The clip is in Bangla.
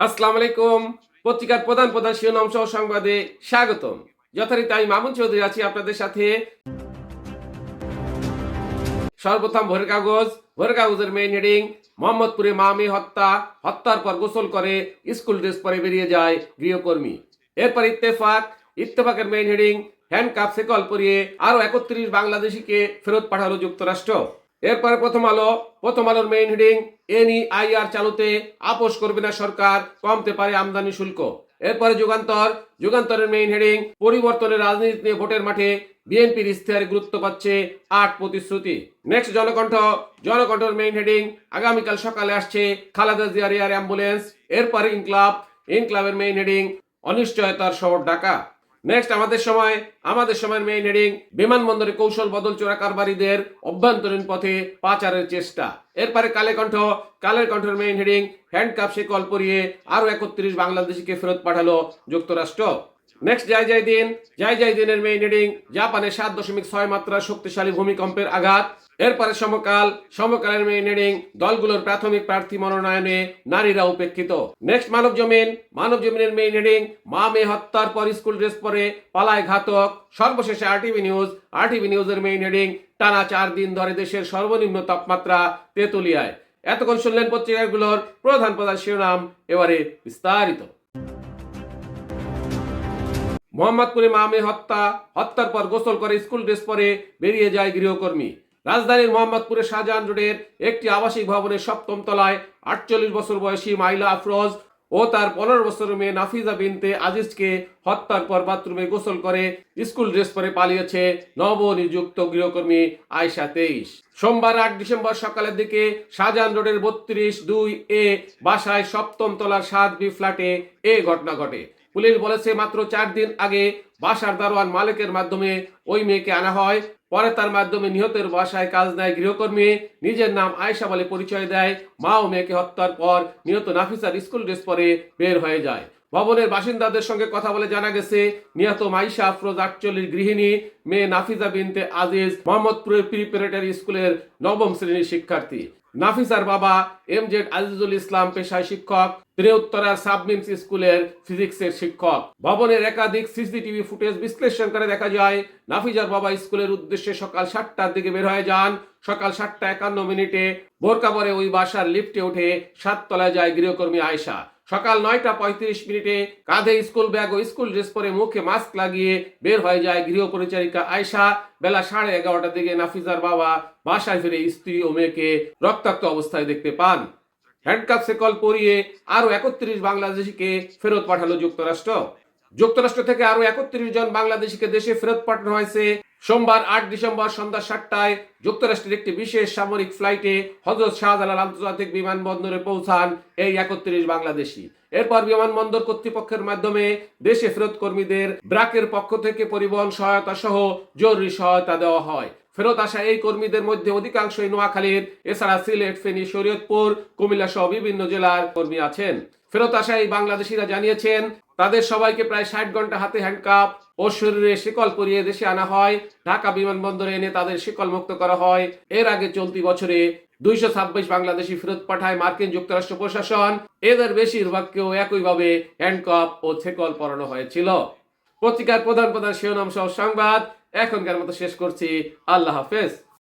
আসসালামু আলাইকুম। পত্রিকার প্রধান প্রধান শিরোনাম সংবাদে স্বাগতম। যথারীতি আমি মামুন চৌধুরী আছি আপনাদের সাথে। সর্বপ্রথম ভোরের কাগজ। ভোরের কাগজের মেইন হেডিং মোহাম্মদপুরে মা মেয়ে হত্যা, হত্যার পর গোসল করে, স্কুল ড্রেস পরে বেরিয়ে যায় গৃহকর্মী। এরপর ইত্তেফাক, ইত্তেফাকের মেইন হেডিং হ্যান্ড কাপ সেকল পরিয়ে আরও একত্রিশ বাংলাদেশিকে ফেরত পাঠালো যুক্তরাষ্ট্র। এরপরে প্রথম আলো, প্রথম আলোর মেইন হেডিং এনই আইআর চালুতে আপোষ করবে না সরকার, কমতে পারে আমদানি শুল্ক। এরপরে যুগান্তর, যুগান্তরের মেইন হেডিং পরিবর্তনের রাজনীতি নিয়ে ভোটের মাঠে বিএনপির ইস্তেহারে গুরুত্ব পাচ্ছে আট প্রতিশ্রুতি। নেক্সট জনকণ্ঠ, জনকণ্ঠের মেইন হেডিং আগামীকাল সকালে আসছে খালেদা জিয়ার এয়ার অ্যাম্বুলেন্স এরপরে ইনক্লাব, ইনক্লাবের মেইন হেডিং অনিশ্চয়তার শহর ঢাকা। নেক্সট আমাদের সময়, আমাদের সময়ের মেইন হেডিং বিমানবন্দরে কৌশল বদল চোরা কারবারিদের অভ্যন্তরীণ পথে পাচারের চেষ্টা। এরপরে কালে কণ্ঠ, কালের কণ্ঠের মেইন হেডিং হ্যান্ডকাপ কল পরিয়ে আরও একত্রিশ বাংলাদেশিকে ফেরত পাঠালো যুক্তরাষ্ট্র। নেক্সট জয় জয় দিন জয় জয় দিনের মেইন হেডিং জাপানে সাত দশমিক ছয় মাত্রা শক্তিশালী ভূমিকম্পের আঘাত। এরপরে সমকাল, সমকালের মেইন হেডিং দলগুলোর প্রাথমিক প্রার্থী মনোনয়নে নারীরা উপেক্ষিত। নেক্সট মানব জমিন। মানব জমিনের মেইন হেডিং মা মেয়ে হত্যার পর স্কুল ড্রেস পরে পালায় ঘাতক। সর্বশেষে আরটিভি নিউজ আরটিভি নিউজের মেইন হেডিং টানা চার দিন ধরে দেশের সর্বনিম্ন তাপমাত্রা তেতুলিয়ায়। এতক্ষণ শুনলেন পত্রিকাগুলোর প্রধান প্রধান শিরোনাম, এবারে বিস্তারিত। মোহাম্মদপুরে মামে হত্যা, হত্যার পর গোসল করে, স্কুল ড্রেস পরে বেরিয়ে যায় গৃহকর্মী। রাজধানীর মোহাম্মদপুরে শাহজাহান রোডের একটি আবাসিক ভবনের সপ্তম তলায় আটচল্লিশ বছর বয়সী মাইলা আফরোজ ও তার পনেরো বছরের মেয়ে নাফিজা বিনতে আজিজকে হত্যার পর বাথরুমে গোসল করে, স্কুল ড্রেস পরে পালিয়েছে নবনিযুক্ত গৃহকর্মী আয়সা তেইশ। সোমবার আট ডিসেম্বর সকালের দিকে শাহজাহান রোডের বত্রিশ দুই এ বাসায় সপ্তম তলার সাত বি ফ্ল্যাটে এ ঘটনা ঘটে। পুলিশ বলেছে, মাত্র চার দিন আগে বাসার দারোয়ান মালিকের মাধ্যমে ওই মেয়েকে আনা হয়। পরে তার মাধ্যমে নিহতের বাসায় কাজ নেয় গৃহকর্মী। নিজের নাম আয়েশা বলে পরিচয় দেয়। মা ও মেয়েকে হত্যার পর নিহত নাফিসার স্কুল ড্রেস পরে বের হয়ে যায়। ভবনের বাসিন্দাদের সঙ্গে কথা বলে জানা গেছে, নিহত মাইশা আফরোজ আটচল্লিশ গৃহিণী, মেয়ে নাফিজা বিনতে আজিজ মোহাম্মদপুরের প্রিপারেটারি স্কুলের নবম শ্রেণির শিক্ষার্থী। নাফিসার বাবা এম জেড আজিজুল ইসলাম পেশায় শিক্ষক ত্রিউত্তরার সাবমিমস স্কুলের ফিজিক্সের শিক্ষক। ভবনের একাধিক সিসিটিভি ফুটেজ বিশ্লেষণ করে দেখা যায়, নাফিজার বাবা স্কুলের উদ্দেশ্যে সকাল সাতটার দিকে বের হয়ে যান। সকাল সাতটা একান্ন মিনিটে বোরকা পরে ওই বাসার লিফটে উঠে সাততলায় যায় গৃহকর্মী আয়সা সকাল নয়টা পঁয়ত্রিশ মিনিটে কাঁধে স্কুল ব্যাগ ও স্কুল ড্রেস পরে মুখে মাস্ক লাগিয়ে বের হয়ে যায় গৃহ পরিচারিকা আয়সা বেলা সাড়ে এগারোটার দিকে নাফিজার বাবা বাসায় ফিরে স্ত্রী ও মেয়েকে রক্তাক্ত অবস্থায় দেখতে পান। হ্যান্ডকাপ সেকল পরিয়ে আরও একত্রিশ বাংলাদেশিকে ফেরত পাঠালো যুক্তরাষ্ট্র। যুক্তরাষ্ট্র থেকে আরও একত্রিশ জন বাংলাদেশিকে দেশে ফেরত পাঠানো হয়েছে। সোমবার আট ডিসেম্বর সন্ধ্যা সাতটায় যুক্তরাষ্ট্রের একটি বিশেষ সামরিক ফ্লাইটে হজরত শাহজালাল আন্তর্জাতিক বিমানবন্দরে পৌঁছান এই একত্রিশ বাংলাদেশি। এরপর বিমানবন্দর কর্তৃপক্ষের মাধ্যমে দেশে ফেরত কর্মীদের ব্রাকের পক্ষ থেকে পরিবহন সহায়তা সহ জরুরি সহায়তা দেওয়া হয়। ফেরত আসা এই কর্মীদের মধ্যে অধিকাংশই নোয়াখালীর, এছাড়া সিলেট, ফেনী, শরীয়তপুর, কুমিল্লা সহ বিভিন্ন জেলার কর্মী আছেন। ফেরত আসা এই বাংলাদেশিরা জানিয়েছেন তাদের সবাইকে প্রায় ষাট ঘণ্টা হাতে হ্যান্ডকাপ ও শরীরে শিকল পরিয়ে দেশে আনা হয়। ঢাকা বিমানবন্দরে এনে তাদের শিকল মুক্ত করা হয়। এর আগে চলতি বছরে দুইশো ছাব্বিশ বাংলাদেশি ফেরত পাঠায় মার্কিন যুক্তরাষ্ট্র প্রশাসন। এদের বেশিরভাগকেও একইভাবে হ্যান্ডকাপ ও ছেকল পরানো হয়েছিল। পত্রিকার প্রধান প্রধান শিরোনাম সহ সংবাদ। এখনকার মতো শেষ করছি। আল্লাহ হাফেজ।